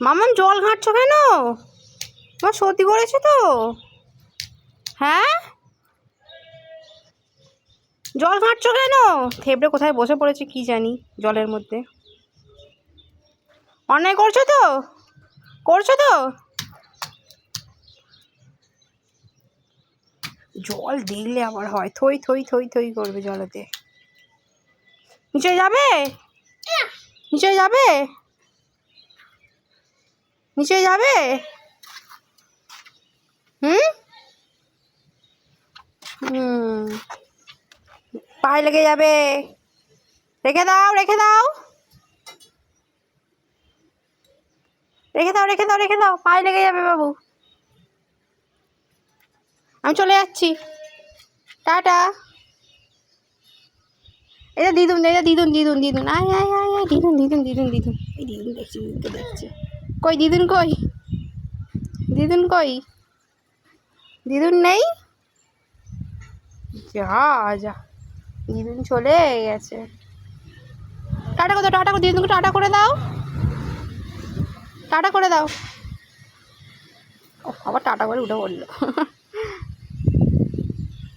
মামাম জল ঘাঁটছো কেন? তোমার সর্দি করেছে তো। হ্যাঁ? জল ঘাঁটছো কেন? থেবড়ে কোথায় বসে পড়েছে কি জানি জলের মধ্যে। অন্যায় করছ তো? করছ তো? জল দেখলে আবার হয়, থই থই থই থই করবে জলেতে। নিচে যাবে? নিচে যাবে? নিচে যাবে? হুম? হুম। পায়ে লেগে যাবে। রেখে দাও রেখে দাও। রেখে দাও রেখে দাও রেখে দাও। পায়ে লেগে যাবে বাবু। আমি চলে যাচ্ছি। টাটা। এটা দিদুন এটা দিদুন দিদুন দিদুন। আয় আয় আয় আয়। দিদুন দিদুন দিদুন দিদুন। এই দিদুন দেখছি, দিদুনকে দেখছে। কই, দিদুন কই? দিদুন কই? দিদুন নেই? যা যা। দিদুন চলে গেছে। টাটা করে টাটা করে, দিদুনকে টাটা করে দাও। টাটা করে দাও। ও আবার টাটা করে উঠে পড়ল।